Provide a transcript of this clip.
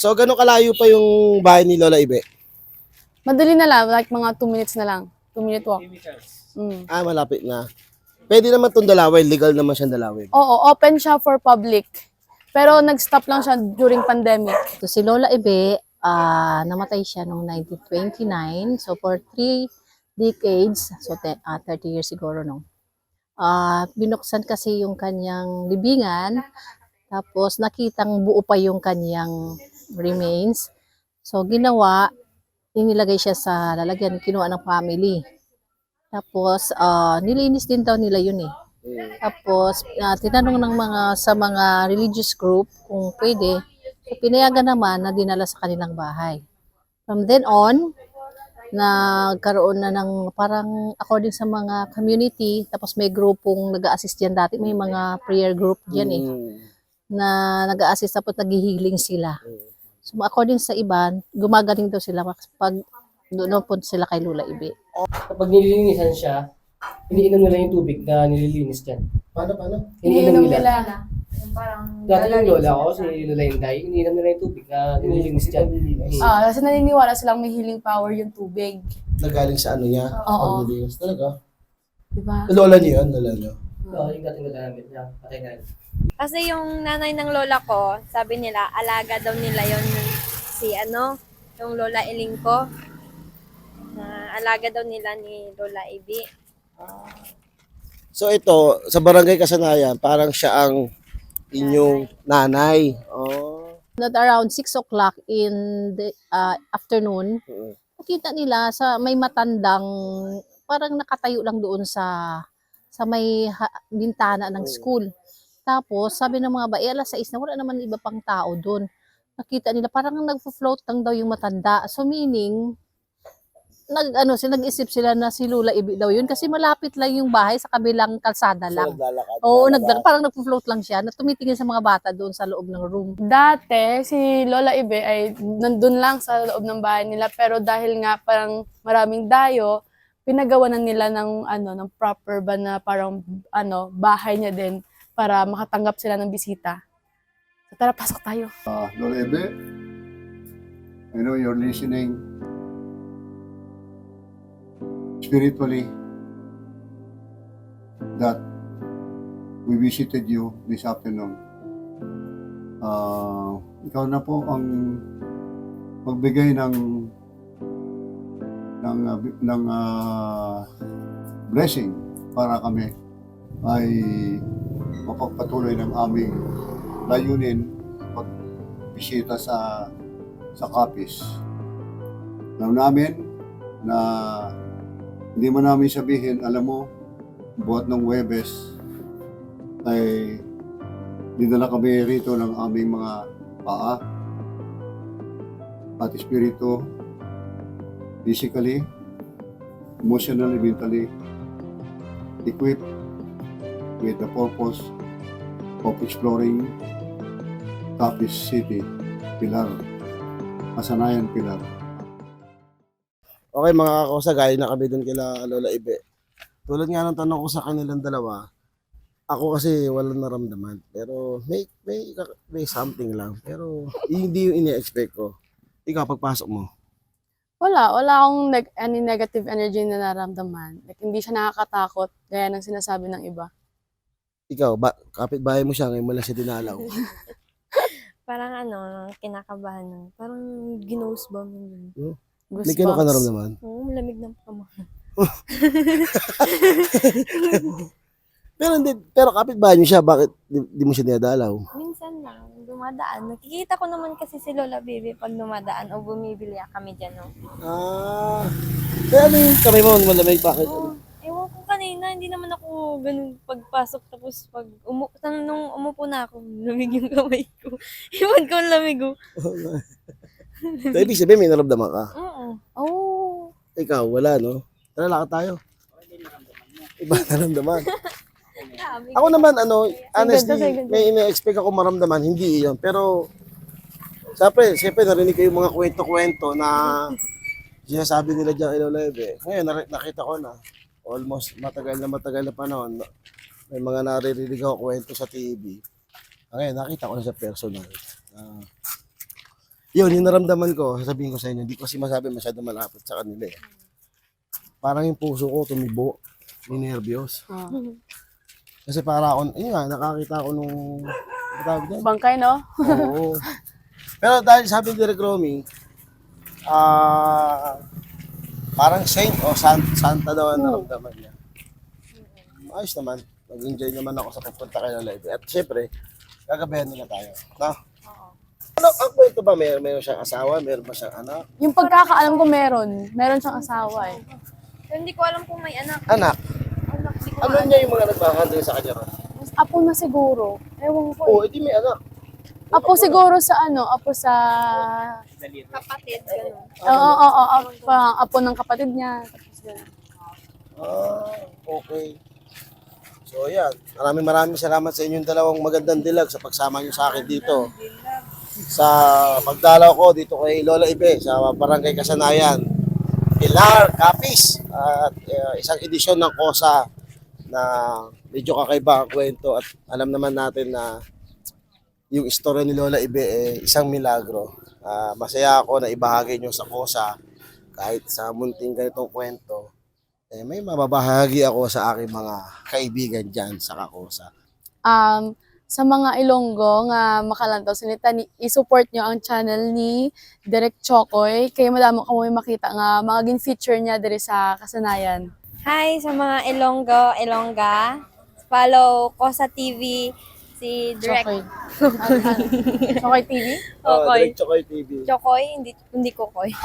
So, gano'ng kalayo pa yung bahay ni Lola Ibe? Madali na lang, like mga 2 minutes na lang. 2 minute walk. Mm. Ah, malapit na. Pwede naman itong dalawin. Legal naman siyang dalawin. Oo, open siya for public. Pero nag-stop lang siya during pandemic. So si Lola Ibe, ah, namatay siya noong 1929. So for three decades, so te, ah, 30 years siguro no. Ah, binuksan kasi yung kanyang libingan. Tapos nakitang buo pa yung kanyang remains. So ginawa, inilagay siya sa lalagyan, kinuha ng family. Tapos ah, nilinis din daw nila yun eh. Tapos, ah, tinanong ng mga sa mga religious group kung pwede. So, pinayagan naman na dinala sa kanilang bahay. From then on, nagkaroon na ng parang according sa mga community, tapos may grupong nag-assist dyan dati, may mga prayer group dyan eh, Mm. na nag-assist tapos naghihiling sila. So according sa iba, gumagaling daw sila pag doon po sila kay Lula Ibe. Kapag nililinisan siya, iniinom nila yung tubig na nililinis dyan. Paano, paano? Iniinom nila. Yung parang Dati yung lola ko, si Lola Inday, iniinom nila yung tubig na nililinis dyan. Ah, kasi naniniwala silang may healing power yung tubig. Nagaling sa ano niya? Oo. Paglilinis. Talaga? Diba? Lola niyo yun, lola niyo. Oo, yung dating namin. Yeah, patay na. Kasi yung nanay ng lola ko, sabi nila, alaga daw nila yon si ano, yung lola Iling ko. Na alaga daw nila ni Lola Ibi. So ito, sa barangay Kasanayan, parang siya ang inyong nanay. Oh. At around 6 o'clock in the ah, afternoon, Mm. nakita nila sa may matandang parang nakatayo lang doon sa sa may ha- bintana ng school. Tapos sabi ng mga bae, alas 6 na wala naman iba pang tao doon. Nakita nila parang nagfo-float lang daw yung matanda. So meaning nag ano sila nag-isip sila na si Lula Ibi daw yun kasi malapit lang yung bahay sa kabilang kalsada lang. Oo, nagda, parang nagfo-float lang siya na tumitingin sa mga bata doon sa loob ng room. Dati, si Lola Ibe ay nandun lang sa loob ng bahay nila. Pero dahil nga parang maraming dayo, pinagawa na nila ng, ano, ng proper ba na parang ano, bahay niya din para makatanggap sila ng bisita. So, tara, pasok tayo. Uh, Lord Ebe, I know you're listening spiritually that we visited you this afternoon. Uh, ikaw na po ang magbigay ng ng bi- ng uh, blessing para kami ay mapagpatuloy ng aming layunin pagbisita sa sa Capiz. Alam namin na hindi man namin sabihin, alam mo, buhat ng Webes ay dinala kami rito ng aming mga paa at espiritu physically, emotionally, mentally equipped with the purpose of exploring Capiz City, Pilar, Masanayan Pilar. Okay mga kakosa, gaya na kami dun kila Lola Ibe. Tulad nga ng tanong ko sa kanilang dalawa, ako kasi walang naramdaman. Pero may, may, may something lang. Pero hindi yung ini-expect ko. Ikaw, pagpasok mo, Wala, wala akong neg- any negative energy na naramdaman. Like, hindi siya nakakatakot, gaya ng sinasabi ng iba. ikaw, ba, kapitbahay mo siya, ngayon mo lang siya dinalaw. Parang ano, kinakabahan na. Parang ginose bomb yun. May ganun ka naramdaman. Oo, malamig ng pamahal. Pero hindi, pero kapitbahay niyo siya, bakit di, di mo siya dinadalaw? Dumadaan. Nakikita ko naman kasi si Lola Bibi pag dumadaan o bumibili kami dyan. No? Ah, kaya ano yung kamay mo malamig, bakit? Oo. Ewan ko kanina, hindi naman ako ganun pagpasok tapos pag umu nung umupo na ako, lamig yung kamay ko. Ewan ko ang lamig oh. so, ibig sabihin, may naramdaman ka. Oo. Oh, Ikaw, wala, no? Tara, lakad tayo. Iba naramdaman. Ako naman, ano, honestly, may ina-expect ako maramdaman, hindi iyon. Pero, siyempre, siyempre, narinig ko yung mga kwento-kwento na sinasabi nila dyan Lola Ebe. Ngayon, nari- nakita ko na, almost matagal na matagal na panahon, na- may mga naririnig ako kwento sa TV. Ngayon, nakita ko na sa personal. Ah, Yun, yung naramdaman ko, sasabihin ko sa inyo, hindi ko kasi masabi masyado malapit sa kanila eh. Parang yung puso ko tumibo, ninervyos. Ah. Kasi para ako, yun nga, nakakita ko nung, ano tawag doon? Bangkay, no? Oo. Pero dahil sabi ni Direk Romy, ah, parang saint o san, santa daw ang naramdaman niya. Ayos naman. Nag-enjoy naman ako sa pupunta kay live. At syempre, gagabayan nila tayo. No? Ano, ang kwento ba? May, meron siyang asawa? Meron ba siyang anak? Yung pagkakaalam ko meron. Meron siyang asawa eh. Pero hindi ko alam kung may anak. Anak? Ano niya yung mga nagbahandle sa kanya ron? Apo na siguro. Ewan ko. Oo, edi may anak. Apo siguro sa ano, apo sa... kapatid. Ganun. Oo, oo, oo, apo, apo ng kapatid niya. Tapos ganun. Ah, okay. So yan, maraming maraming salamat sa inyong dalawang magandang dilag sa pagsama niyo sa akin dito. Sa pagdalaw ko dito kay Lola Ibe sa Barangay Kasanayan. Pilar Capis at eh, isang edisyon ng Kosa na medyo kakaiba ang kwento at alam naman natin na yung istorya ni Lola Ibe eh, isang milagro. Ah, masaya ako na ibahagi niyo sa Kosa kahit sa munting ganitong kwento eh, may mababahagi ako sa aking mga kaibigan dyan sa Kakosa. Um, sa mga Ilonggo nga makalantaw salita ni i-support nyo ang channel ni Direk Chokoy kay madamo ka mo makita nga mga gin-feature niya diri sa kasanayan. Hi sa mga Ilonggo, Ilongga. Follow ko sa TV si Direk Chokoy. Chokoy TV? Chokoy. Oh, Direct Chokoy TV. Chokoy, hindi, hindi Kokoy.